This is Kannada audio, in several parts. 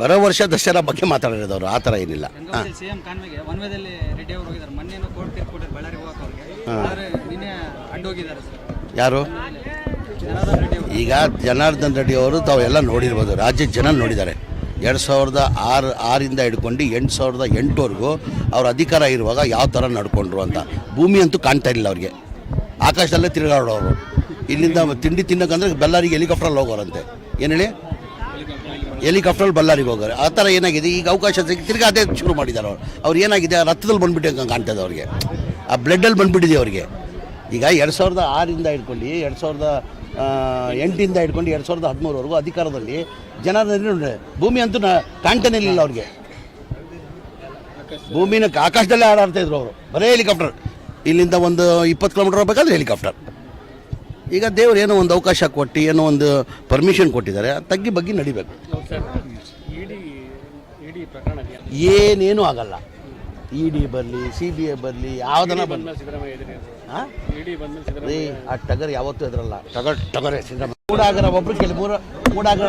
ಬರೋ ವರ್ಷ ದಸರಾ ಬಗ್ಗೆ ಮಾತಾಡಿರೋದು ಅವರು ಆ ಥರ ಏನಿಲ್ಲ. ಹಾಂ. ಸಿಎಂ ಕಾನ್ವೆಗೆ ಒನ್ವೇದಲ್ಲಿ ರೆಡ್ಡಿ ಅವರು ಹೋಗಿದ್ದಾರೆ. ಮೊನ್ನೆನೂ ಕೋರ್ಟ್ ತೀರ್ಪು ಕೊಟ್ಟಿದ್ರು ಬಳ್ಳಾರಿ ಹೋಗಕ್ಕೆ ಅವ್ರಿಗೆ. ಆದರೆ ನಿನ್ನೆ ಅಡ್ಡೋಗಿದ್ದಾರೆ ಸರ್. ಯಾರು? ಜನಾರ್ದನ್ ರೆಡ್ಡಿ ಅವರು. ಈಗ ಜನಾರ್ದನ್ ರೆಡ್ಡಿ ಅವರು ತಾವು ಎಲ್ಲ ನೋಡಿರ್ಬೋದು ರಾಜ್ಯದ ಜನ ನೋಡಿದ್ದಾರೆ. ಎರಡು ಸಾವಿರದ ಆರು ಆರಿಂದ ಹಿಡ್ಕೊಂಡು ಎಂಟು ಸಾವಿರದ ಎಂಟುವರೆಗೂ ಅವ್ರ ಅಧಿಕಾರ ಇರುವಾಗ ಯಾವ ಥರ ನಡ್ಕೊಂಡ್ರು ಅಂತ. ಭೂಮಿ ಅಂತೂ ಕಾಣ್ತಾ ಇರಲಿಲ್ಲ ಅವ್ರಿಗೆ. ಆಕಾಶದಲ್ಲೇ ತಿರುಗಾಡೋರು ಇಲ್ಲಿಂದ ತಿಂಡಿ ತಿನ್ನಕ್ಕಂದ್ರೆ ಬೆಳ್ಳಾರಿಗೆ ಹೆಲಿಕಾಪ್ಟ್ರಲ್ಲಿ ಹೋಗೋರಂತೆ. ಏನು ಹೇಳಿ? ಹೆಲಿಕಾಪ್ಟ್ರಲ್ಲಿ ಬಳ್ಳಾರಿಗೆ ಹೋಗೋರು. ಆ ಥರ ಏನಾಗಿದೆ? ಈಗ ಅವಕಾಶ ಸಿಕ್ಕಿ ತಿರ್ಗಿ ಅದೇ ಶುರು ಮಾಡಿದ್ದಾರೆ ಅವ್ರು. ಅವ್ರು ಏನಾಗಿದೆ? ಆ ರಕ್ತದಲ್ಲಿ ಬಂದ್ಬಿಟ್ಟು ಕಾಣ್ತದೆ ಅವ್ರಿಗೆ. ಆ ಬ್ಲಡ್ಡಲ್ಲಿ ಬಂದ್ಬಿಟ್ಟಿದೆ ಅವ್ರಿಗೆ. ಈಗ ಎರಡು ಸಾವಿರದ ಆರಿಂದ ಹಿಡ್ಕೊಂಡು, ಎರಡು ಸಾವಿರದ ಎಂಟಿಂದ ಹಿಡ್ಕೊಂಡು, ಎರಡು ಸಾವಿರದ ಹದಿಮೂರವರೆಗೂ ಅಧಿಕಾರದಲ್ಲಿ ಜನ ಭೂಮಿ ಅಂತೂ ಕಾಣ್ತಾನೆ ಇರಲಿಲ್ಲ ಅವ್ರಿಗೆ. ಭೂಮಿನ ಆಕಾಶದಲ್ಲೇ ಹಾರಾಡ್ತಾ ಇದ್ರು ಅವರು. ಬರೇ ಹೆಲಿಕಾಪ್ಟರ್ ಇಲ್ಲಿಂದ ಒಂದು ಇಪ್ಪತ್ತು ಕಿಲೋಮೀಟರ್ ಹೋಗ್ಬೇಕಾದ್ರೆ ಹೆಲಿಕಾಪ್ಟರ್ ಈಗ ದೇವ್ರು ಏನೋ ಒಂದು ಅವಕಾಶ ಕೊಟ್ಟು ಏನೋ ಒಂದು ಪರ್ಮಿಷನ್ ಕೊಟ್ಟಿದ್ದಾರೆ ತಗ್ಗಿ ಬಗ್ಗೆ ನಡಿಬೇಕು. ಏನೇನೂ ಆಗಲ್ಲ. ಇ ಡಿ ಬರಲಿ ಸಿ ಬಿ ಐ ಬರಲಿ ಯಾವ್ದನ್ನ ಬರಲಿ. ಆ? ಟಗರ್ ಯಾವತ್ತೂ ಎದುರಲ್ಲ. ಟಗರ್ ಟಗರೇ ಸಿದ್ದರಾಮಯ್ಯ. ಮೂಡಾಗರ ಒಬ್ರು ಕೇಳಿ ಮೂರ ಮೂಡಾಗರ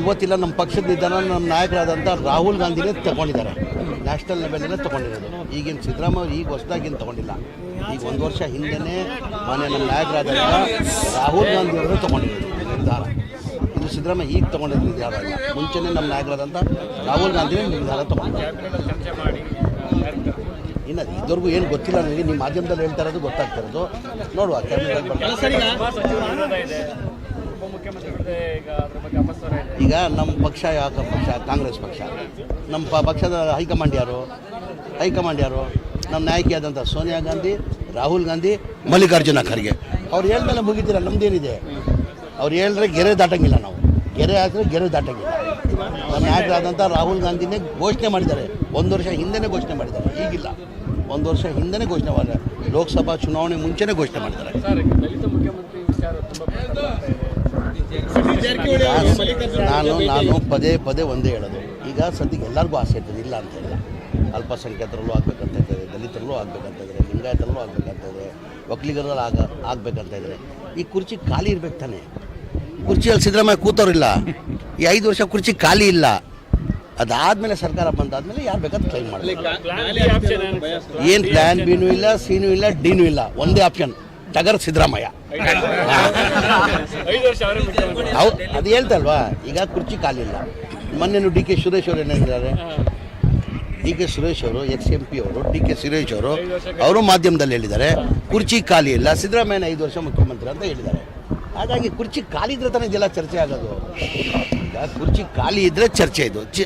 ಇವತ್ತಿಲ್ಲ ನಮ್ಮ ಪಕ್ಷದ ನಿಧಾನ ನಮ್ಮ ನಾಯಕರಾದಂಥ ರಾಹುಲ್ ಗಾಂಧಿನೇ ತಗೊಂಡಿದ್ದಾರೆ. ನ್ಯಾಷನಲ್ ಲೆವೆಲಲ್ಲೇ ತಗೊಂಡಿರೋದು. ಈಗಿನ ಸಿದ್ದರಾಮಯ್ಯ ಈಗ ಹೊಸದಾಗಿನ ತಗೊಂಡಿಲ್ಲ. ಈಗ ಒಂದು ವರ್ಷ ಹಿಂದೆನೇ ಮನೆ ನಮ್ಮ ನಾಯಕರಾದಂಥ ರಾಹುಲ್ ಗಾಂಧಿ ಅವರು ತಗೊಂಡಿರೋದು. ನಿರ್ಧಾರ. ಇದು ಸಿದ್ದರಾಮಯ್ಯ ಈಗ ತಗೊಂಡಿರೋ ನಿರ್ಧಾರ ಅಲ್ಲ. ಮುಂಚೆನೇ ನಮ್ಮ ನಾಯಕರಾದಂಥ ರಾಹುಲ್ ಗಾಂಧಿನೇ ನಿರ್ಧಾರ ತಗೊಂಡಿದ್ದಾರೆ. ಇನ್ನು ಇದುವರೆಗೂ ಏನು ಗೊತ್ತಿಲ್ಲ ನನಗೆ. ನಿಮ್ಮ ಮಾಧ್ಯಮದಲ್ಲಿ ಹೇಳ್ತಾ ಇರೋದು ಗೊತ್ತಾಗ್ತಾ ಇರೋದು. ನೋಡುವ ಕ್ಯಾಬಿನೆಟ್ ಈಗ ನಮ್ಮ ಪಕ್ಷ ಯಾವ ಪಕ್ಷ? ಕಾಂಗ್ರೆಸ್ ಪಕ್ಷ. ನಮ್ಮ ಪ- ಪಕ್ಷದ ಹೈಕಮಾಂಡ್ ಯಾರು? ಹೈಕಮಾಂಡ್ ಯಾರು? ನಮ್ಮ ನಾಯಕಿಯಾದಂಥ ಸೋನಿಯಾ ಗಾಂಧಿ ರಾಹುಲ್ ಗಾಂಧಿ ಮಲ್ಲಿಕಾರ್ಜುನ ಖರ್ಗೆ. ಅವ್ರು ಹೇಳ್ಮೇಲೆ ಮುಗಿತೀರ? ನಮ್ದೇನಿದೆ? ಅವ್ರು ಹೇಳಿದ್ರೆ ಗೆರೆ ದಾಟಂಗಿಲ್ಲ ನಾವು. ಗೆರೆ ಹಾಕಿದ್ರೆ ಗೆರೆ ದಾಟಂಗಿಲ್ಲ. ನಮ್ಮ ನಾಯಕರಾದಂಥ ರಾಹುಲ್ ಗಾಂಧಿನೇ ಘೋಷಣೆ ಮಾಡಿದ್ದಾರೆ. ಒಂದು ವರ್ಷ ಹಿಂದೆನೇ ಘೋಷಣೆ ಮಾಡಿದ್ದಾರೆ. ಈಗಿಲ್ಲ. ಒಂದು ವರ್ಷ ಹಿಂದೆನೇ ಘೋಷಣೆ ಮಾಡಿದ್ದಾರೆ. ಲೋಕಸಭಾ ಚುನಾವಣೆ ಮುಂಚೆನೇ ಘೋಷಣೆ ಮಾಡಿದ್ದಾರೆ. ನಾನು ನಾನು ಪದೇ ಪದೇ ಒಂದೇ ಹೇಳೋದು. ಈಗ ಸದ್ಯಕ್ಕೆ ಎಲ್ಲರಿಗೂ ಆಸೆ ಇರ್ತದೆ ಇಲ್ಲ ಅಂತ ಹೇಳಿ ಅಲ್ಪಸಂಖ್ಯಾತರಲ್ಲೂ ಆಗ್ಬೇಕಂತ ಇದ್ದಾರೆ ದಲಿತರಲ್ಲೂ ಆಗ್ಬೇಕಂತ ಇದ್ದಾರೆ ಲಿಂಗಾಯತರಲ್ಲೂ ಆಗ್ಬೇಕಂತ ಇದ್ದಾರೆ ಒಕ್ಕಲಿಗರಲ್ಲಿ ಆಗ ಆಗ್ಬೇಕಂತ ಇದ್ದಾರೆ. ಈ ಕುರ್ಚಿ ಖಾಲಿ ಇರ್ಬೇಕು ತಾನೆ. ಕುರ್ಚಿಯಲ್ಲಿ ಸಿದ್ದರಾಮಯ್ಯ ಕೂತವ್ರಿಲ್ಲ. ಈ ಐದು ವರ್ಷ ಕುರ್ಚಿ ಖಾಲಿ ಇಲ್ಲ. ಅದಾದಮೇಲೆ ಸರ್ಕಾರ ಬಂದಾದ್ಮೇಲೆ ಯಾರು ಬೇಕಾದ್ರೆ ಕ್ಲೈಮ್ ಮಾಡಲಿ ಏನು? ಪ್ಲ್ಯಾನ್ ಬಿನೂ ಇಲ್ಲ ಸಿನೂ ಇಲ್ಲ ಡಿನೂ ಇಲ್ಲ ಒಂದೇ ಆಪ್ಷನ್ ಟಗರ್ ಸಿದ್ದರಾಮಯ್ಯ. ಹೌದು ಅದು ಹೇಳ್ತಲ್ವಾ? ಈಗ ಕುರ್ಚಿ ಖಾಲಿ ಇಲ್ಲ ಮೊನ್ನೆ ಡಿ ಕೆ ಸುರೇಶ್ ಅವರು ಏನಿದ್ದಾರೆ ಡಿ ಕೆ ಸುರೇಶ್ ಅವರು ಎಕ್ಸ್ ಎಂ ಪಿ ಅವರು ಡಿ ಕೆ ಸುರೇಶ್ ಅವರು ಅವರು ಮಾಧ್ಯಮದಲ್ಲಿ ಹೇಳಿದ್ದಾರೆ ಕುರ್ಚಿ ಖಾಲಿ ಇಲ್ಲ ಸಿದ್ದರಾಮಯ್ಯನ ಐದು ವರ್ಷ ಮುಖ್ಯಮಂತ್ರಿ ಅಂತ ಹೇಳಿದ್ದಾರೆ. ಹಾಗಾಗಿ ಕುರ್ಚಿ ಖಾಲಿ ಇದ್ರೆ ತಾನೇ ಇದೆಲ್ಲ ಚರ್ಚೆ ಆಗೋದು. ಈಗ ಕುರ್ಚಿ ಖಾಲಿ ಇದ್ರೆ ಚರ್ಚೆ ಇದು. ಚಿ